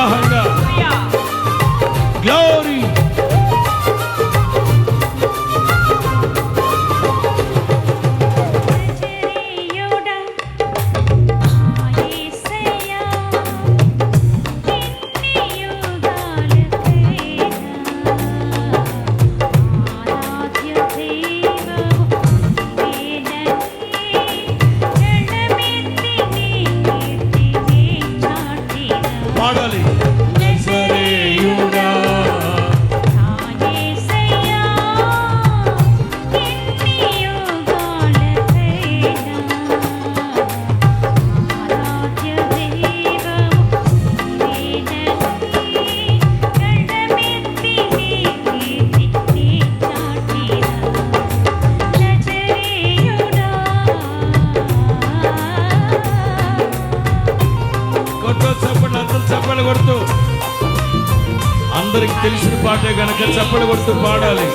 아 అందరికి తెలిసిన పాటే గనక చప్పట్లు కొడుతూ పాడాలి.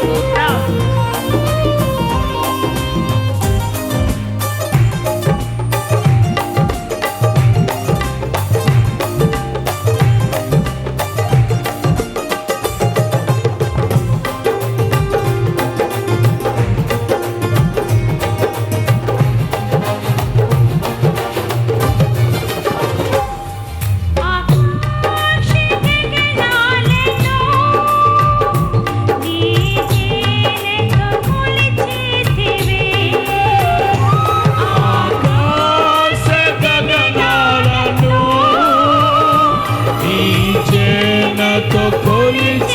కొలిచేనతో కొలిచే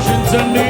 oceans and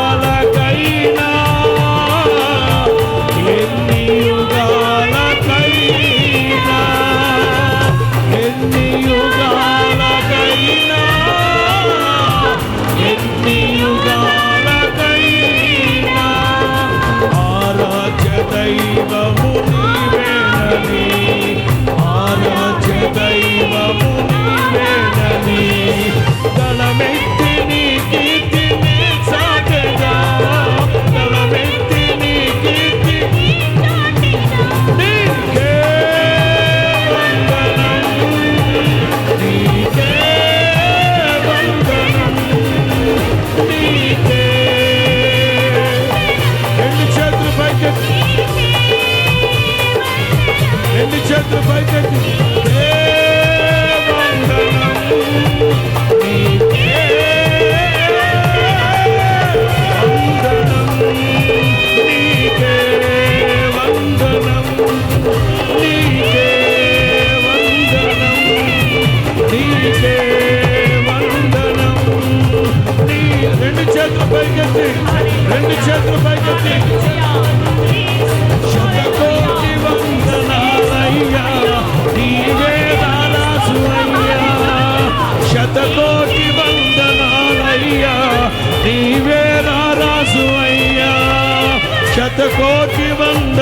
శతకోటి వందనాలయ్యా నీవే రాసు అయ్యా. శతకోటి వంద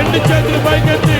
రెండు చేతులు పైకెత్తి.